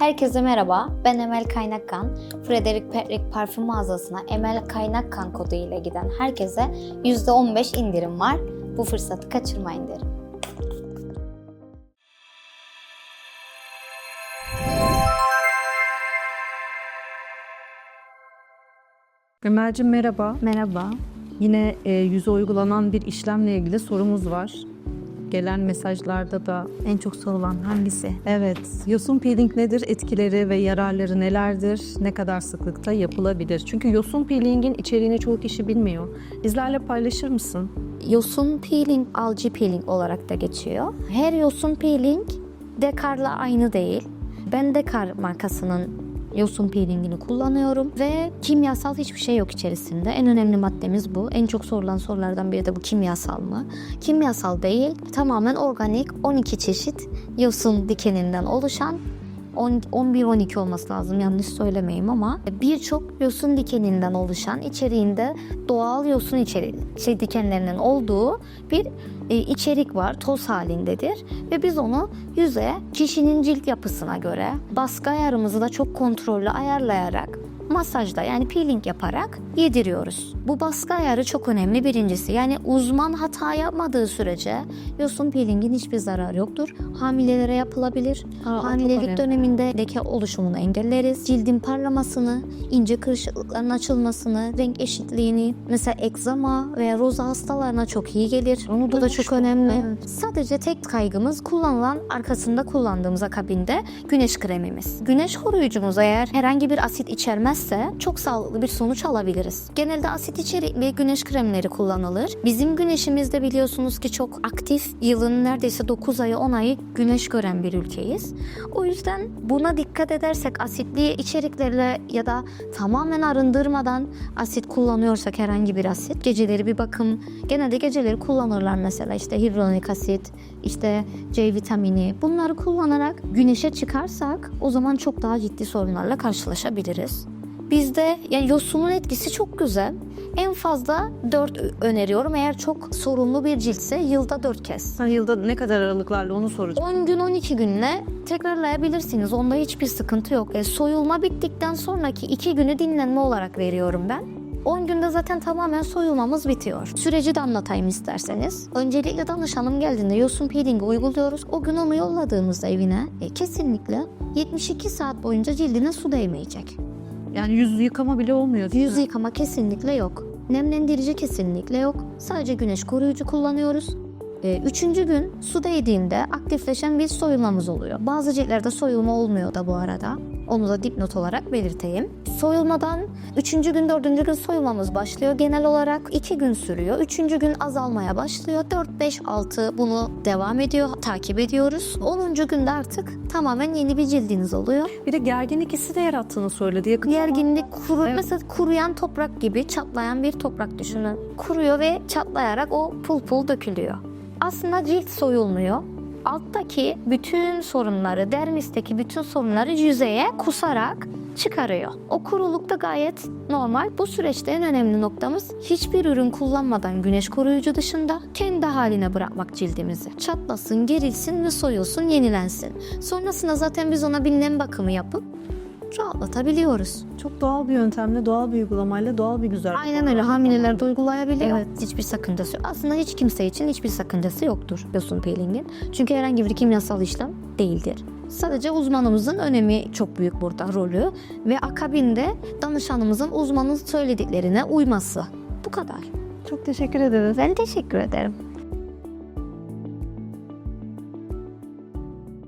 Herkese merhaba, ben Emel Kaynakkan. Frederick Patrick parfüm mağazasına Emel Kaynakkan kodu ile giden herkese %15 indirim var. Bu fırsatı kaçırmayın derim. Emel'cim merhaba. Merhaba. Yine e, yüze uygulanan bir işlemle ilgili sorumuz var. Gelen mesajlarda da En çok sorulan hangisi? evet yosun peeling nedir, etkileri ve yararları nelerdir, ne kadar sıklıkta yapılabilir? Çünkü yosun peelingin içeriğini çoğu kişi bilmiyor. Bizlerle paylaşır mısın? Yosun peeling, algae peeling olarak da geçiyor. Her yosun peeling Dekar'la aynı değil. Ben Dekar markasının yosun peelingini kullanıyorum ve kimyasal hiçbir şey yok içerisinde. En önemli maddemiz bu. En çok sorulan sorulardan biri de bu kimyasal mı? Kimyasal değil, tamamen organik 12 çeşit yosun dikeninden oluşan 11-12 olması lazım yanlış söylemeyeyim ama. Birçok yosun dikeninden oluşan içeriğinde doğal yosun içeriği şey dikenlerinin olduğu bir e, içerik var toz halindedir ve biz onu yüze kişinin cilt yapısına göre baskı ayarımızı da çok kontrollü ayarlayarak masajda yani peeling yaparak yediriyoruz. Bu baskı ayarı çok önemli birincisi. Yani uzman hata yapmadığı sürece yosun peelingin hiçbir zararı yoktur. Hamilelere yapılabilir. Aa, Hamilelik döneminde leke oluşumunu engelleriz. Cildin parlamasını, ince kırışıklıkların açılmasını, renk eşitliğini, mesela egzama veya roza hastalarına çok iyi gelir. Onu Bu da çok önemli. evet. Sadece tek kaygımız kullanılan arkasında kullandığımız akabinde güneş kremimiz. Güneş koruyucumuz eğer herhangi bir asit içermezse çok sağlıklı bir sonuç alabiliriz. Genelde asit içerikli güneş kremleri kullanılır. Bizim güneşimizde biliyorsunuz ki çok aktif. Yılın neredeyse 9 ayı 10 ayı güneş gören bir ülkeyiz. O yüzden buna dikkat edersek asitli içeriklerle ya da tamamen arındırmadan asit kullanıyorsak herhangi bir asit geceleri bir bakım genelde geceleri kullanırlar mesela işte hidronik asit işte C vitamini bunları kullanarak güneşe çıkarsak o zaman çok daha ciddi sorunlarla karşılaşabiliriz. Bizde yani yosunun etkisi çok güzel. En fazla 4 öneriyorum. Eğer çok sorunlu bir ciltse yılda 4 kez. Sen yılda ne kadar aralıklarla onu soracağım. 10 gün 12 günle tekrarlayabilirsiniz. Onda hiçbir sıkıntı yok. E, soyulma bittikten sonraki 2 günü dinlenme olarak veriyorum ben. 10 günde zaten tamamen soyulmamız bitiyor. Süreci de anlatayım isterseniz. Öncelikle danışanım geldiğinde yosun peelingi uyguluyoruz. O gün onu yolladığımızda evine e, kesinlikle 72 saat boyunca cildine su değmeyecek. Yani yüz yıkama bile olmuyor. Yüz yıkama kesinlikle yok. Nemlendirici kesinlikle yok. Sadece güneş koruyucu kullanıyoruz. Ee, üçüncü gün su değdiğinde aktifleşen bir soyulmamız oluyor. Bazı ciltlerde soyulma olmuyor da bu arada. Onu da dipnot olarak belirteyim. Soyulmadan üçüncü gün, dördüncü gün soyulmamız başlıyor. Genel olarak iki gün sürüyor. Üçüncü gün azalmaya başlıyor. 4, 5, 6 bunu devam ediyor, takip ediyoruz. Onuncu günde artık tamamen yeni bir cildiniz oluyor. Bir de gerginlik hissi de yarattığını söyledi. Yakın Gerginlik kuru Evet. mesela kuruyan toprak gibi çatlayan bir toprak düşünün. Kuruyor ve çatlayarak o pul pul dökülüyor. Aslında cilt soyulmuyor. Alttaki bütün sorunları, dermisteki bütün sorunları yüzeye kusarak çıkarıyor. O kuruluk da gayet normal. Bu süreçte en önemli noktamız hiçbir ürün kullanmadan güneş koruyucu dışında kendi haline bırakmak cildimizi. Çatlasın, gerilsin ve soyulsun, yenilensin. Sonrasında zaten biz ona bir nem bakımı yapıp rahatlatabiliyoruz. Çok doğal bir yöntemle, doğal bir uygulamayla, doğal bir güzel. Aynen öyle hamileler de uygulayabiliyor. Evet. Hiçbir sakıncası yok. Aslında hiç kimse için hiçbir sakıncası yoktur yosun peelingin. Çünkü herhangi bir kimyasal işlem değildir. Sadece uzmanımızın önemi çok büyük burada rolü ve akabinde danışanımızın uzmanın söylediklerine uyması. Bu kadar. Çok teşekkür ederiz. Ben teşekkür ederim.